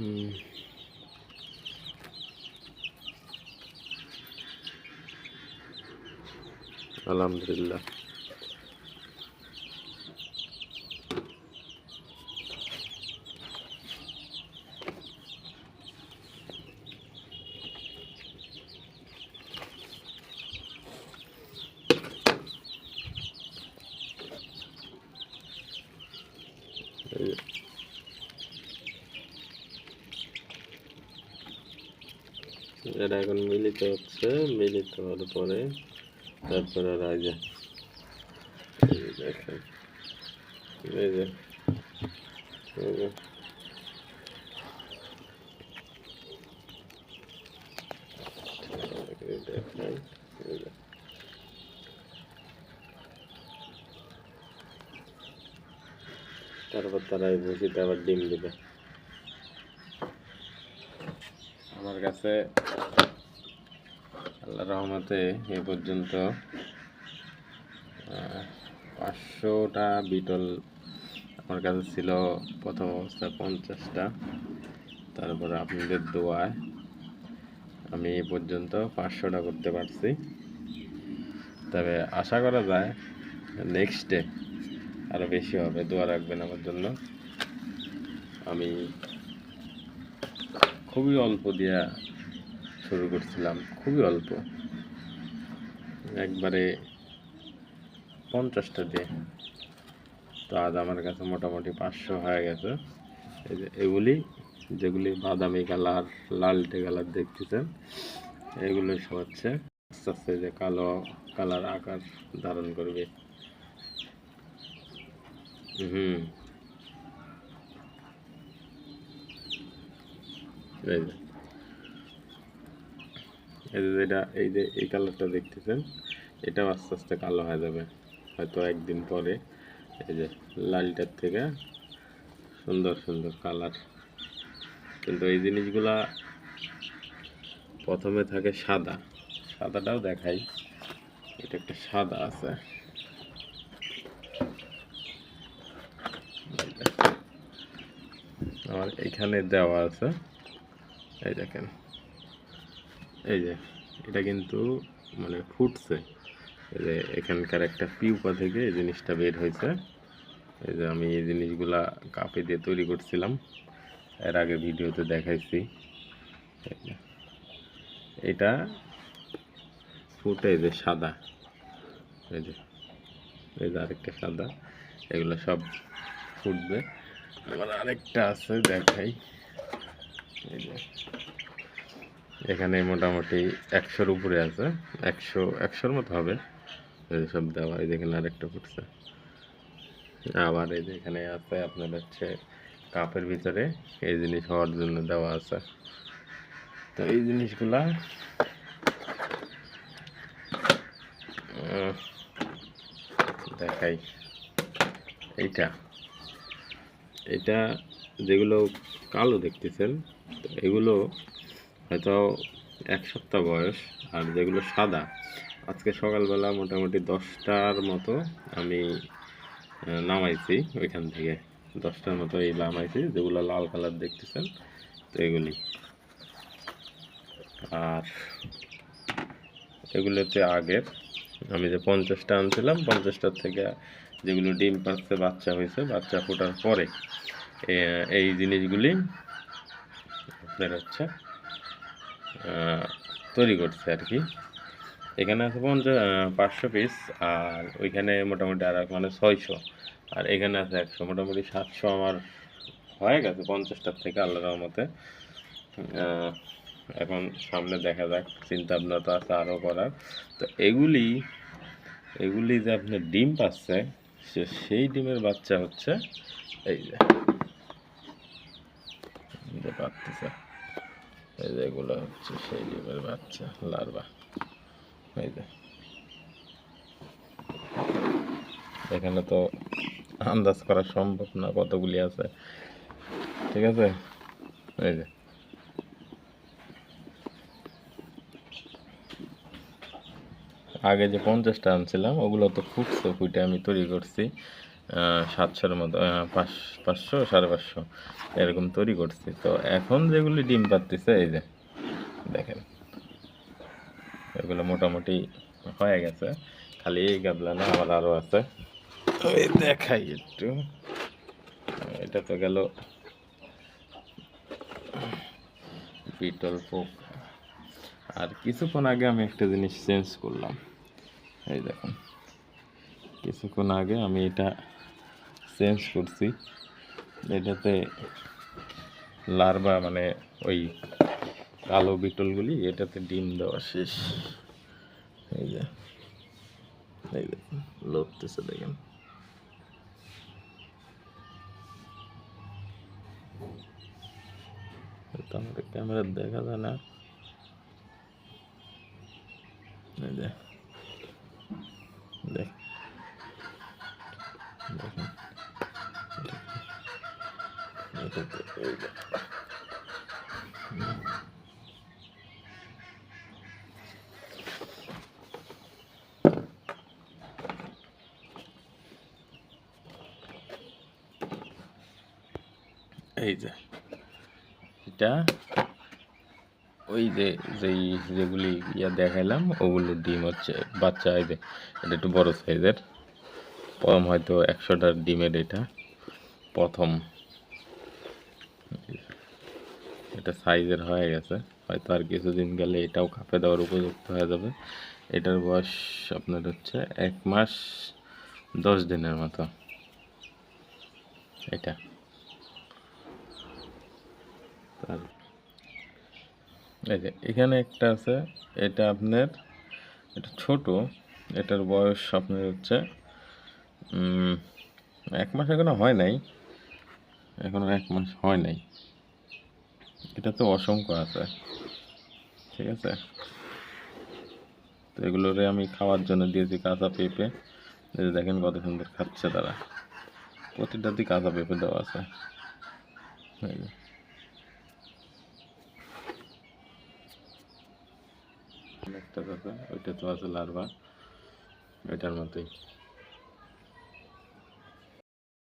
হুম আলহামদুলিল্লাহ এই এটা এখন মিলিত হচ্ছে, মিলিত হওয়ার পরে তারপরে রাজা এই যে তারপর তারা এই ভুসিতে আবার ডিম দিবে। আমার কাছে আল্লাহ রহমতে এ পর্যন্ত পাঁচশোটা বিটল আমার কাছে ছিল। প্রথম অবস্থায় পঞ্চাশটা। তারপরে আপনাদের দোয়ায় আমি এ পর্যন্ত পাঁচশোটা করতে পারছি। তবে আশা করা যায় নেক্সট ডে আরও বেশি হবে। দোয়া রাখবেন আমার জন্য। আমি খুবই অল্প দিয়া শুরু করছিলাম, খুবই অল্প। একবারে পঞ্চাশটা দিয়ে। তো আজ আমার কাছে মোটামুটি পাঁচশো হয়ে গেছে। এগুলি, যেগুলি বাদামি কালার, লালটে কালার দেখতেছেন, এগুলো হচ্ছে আস্তে আস্তে যে কালো কালার আকার ধারণ করবে। হুম। এই এই যে যেটা এই যে এই কালারটা দেখতেছেন, এটাও আস্তে আস্তে কালো হয়ে যাবে। হয়তো একদিন পরে, এই যে লালটার থেকে সুন্দর সুন্দর কালার কিন্তু এই জিনিসগুলা প্রথমে থাকে সাদা। সাদাটাও দেখাই, এটা একটা সাদা আছে। আমার এখানে দেওয়া আছে, এই দেখেন। এই যে, এটা কিন্তু মানে ফুটছে। এই যে, এখানকার একটা পিউপা থেকে এই জিনিসটা বের হয়েছে। এই যে, আমি এই জিনিসগুলা কাপে দিয়ে তৈরি করছিলাম। এর আগে ভিডিওতে দেখাইছি। এটা ফুটে এই যে সাদা। এই যে এই যে আরেকটা সাদা। এগুলো সব ফুটবে। আমার আরেকটা আছে, দেখাই এই যে এখানে মোটামুটি একশোর উপরে আছে। একশো, একশোর মতো হবে। সব দেওয়া এই দেখেন আরেকটা ফুটছে। আবার এই যে এখানে আছে আপনার হচ্ছে কাপের ভিতরে এই জিনিস হওয়ার জন্য দেওয়া আছে। তো এই জিনিসগুলা দেখাই। এইটা এটা যেগুলো কালো দেখতেছেন এগুলো হয়তো এক সপ্তাহ বয়স, আর যেগুলো সাদা। আজকে সকালবেলা মোটামুটি দশটার মতো আমি নামাইছি ওইখান থেকে। দশটার মতো এই নামাইছি, যেগুলো লাল কালার দেখতেছেন, তো এগুলি। আর এগুলোতে আগের, আমি যে পঞ্চাশটা আনছিলাম, পঞ্চাশটার থেকে যেগুলো ডিম পাচ্ছে, বাচ্চা হয়েছে, বাচ্চা ফোটার পরে এই জিনিসগুলি আপনার হচ্ছে তৈরি করছে আর কি। এখানে আছে পঞ্চাশ পাঁচশো পিস আর ওইখানে মোটামুটি আর মানে ছয়শো। আর এখানে আছে একশো, মোটামুটি সাতশো আমার হয়ে গেছে পঞ্চাশটার থেকে আল্লাহ রহমতে। এখন সামনে দেখা যাক চিন্তা ভাবনা তো আছে আরও করার। তো এগুলি এগুলি যে আপনার ডিম পাচ্ছে, সে, সেই ডিমের বাচ্চা হচ্ছে, এই যে। এই যে পাচ্ছে এই যে এগুলো হচ্ছে সেই ডিমের বাচ্চা, লার্ভা। এই যে। এখানে তো আন্দাজ করা সম্ভব না কতগুলি আছে। ঠিক আছে? এই যে। আগে যে পঞ্চাশটা আনছিলাম, ওগুলো তো ফুটছে, ফুটে আমি তৈরি করছি। সাতশোর মতো পাঁচ, পাঁচশো, সাড়ে পাঁচশো এরকম তৈরি করছি। তো এখন যেগুলি ডিম পাততেছে এই যে দেখেন, এগুলো মোটামুটি হয়ে গেছে। খালি এই গাবলা না আমার আরও আছে দেখাই একটু। এটা তো গেল বিটল পোক। আর কিছুক্ষণ আগে আমি একটা জিনিস চেঞ্জ করলাম। এই দেখুন, কিছুক্ষণ আগে আমি এটা চেঞ্জ করছি। এটাতে লার্ভা মানে ওই কালো বিটলগুলি, এটাতে ডিম দেওয়া শেষ। এই যে, এই দেখুন লড়তেছে দেখেন। ক্যামেরা দেখা যায় না। এই যে দেখ দেখেন এটাতে এই যে এই যে, এটা ওই যে যেই যেগুলি ইয়া দেখাইলাম ওগুলো ডিম হচ্ছে, বাচ্চা এই যে, এটা একটু বড় সাইজের প্রথম হয়তো একশোটার ডিমের এটা, প্রথম। এটা সাইজের হয়ে গেছে, হয়তো আর কিছুদিন গেলে এটাও কাপে দেওয়ার উপযুক্ত হয়ে যাবে। এটার বয়স আপনার হচ্ছে এক মাস দশ দিনের মতো। এটা। তার এখানে একটা আছে, এটা আপনার, এটা ছোট, এটার বয়স আপনার হচ্ছে এক মাস এখনও হয় নাই, এখনও এক মাস হয় নাই। এটা তো অসংখ্য আছে, ঠিক আছে? তো এগুলোরে আমি খাওয়ার জন্য দিয়েছি কাঁচা পেঁপে দেখেন কত সুন্দর খাচ্ছে তারা। প্রতিটাতেই কাঁচা পেঁপে দেওয়া আছে এই যে। একটা আছে ওইটা তো আছে লার্ভা এটার মতোই।